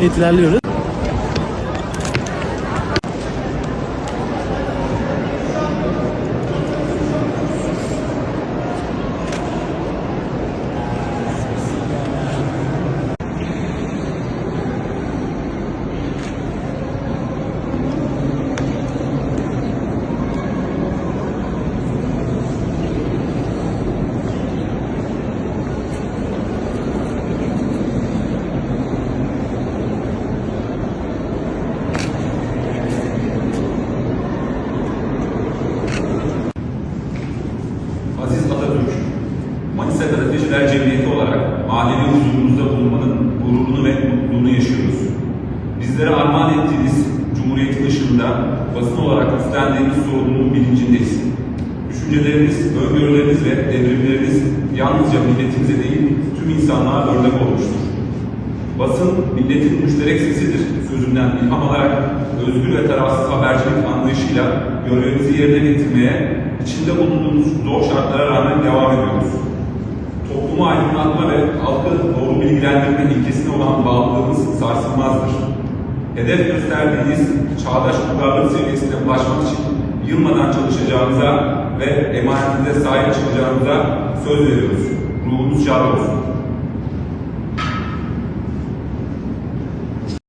ilerliyoruz. Gazeteciler Cemiyeti olarak manevi huzurunuzda bulunmanın gururunu ve mutluluğunu yaşıyoruz. Bizlere armağan ettiğiniz Cumhuriyet'in ışığında basın olarak üstlendiğimiz sorumluluğun bilincindeyiz. Düşünceleriniz, öngörüleriniz ve devrimleriniz yalnızca milletimize değil, tüm insanlığa örnek olmuştur. Basın, milletin müşterek sesidir sözünden ilham alarak özgür ve tarafsız habercilik anlayışıyla görevimizi yerine getirmeye, içinde bulunduğumuz zor şartlara rağmen devam ediyoruz. Toplumu aydınlatma ve halkı doğru bilgilendirme ilkesine olan bağlılığımız sarsılmazdır. Hedef gösterdiğiniz çağdaş uygarlık seviyesine ulaşmak için yılmadan çalışacağımıza ve emanetinize sahip çıkacağımıza söz veriyoruz. Ruhunuz şad olsun.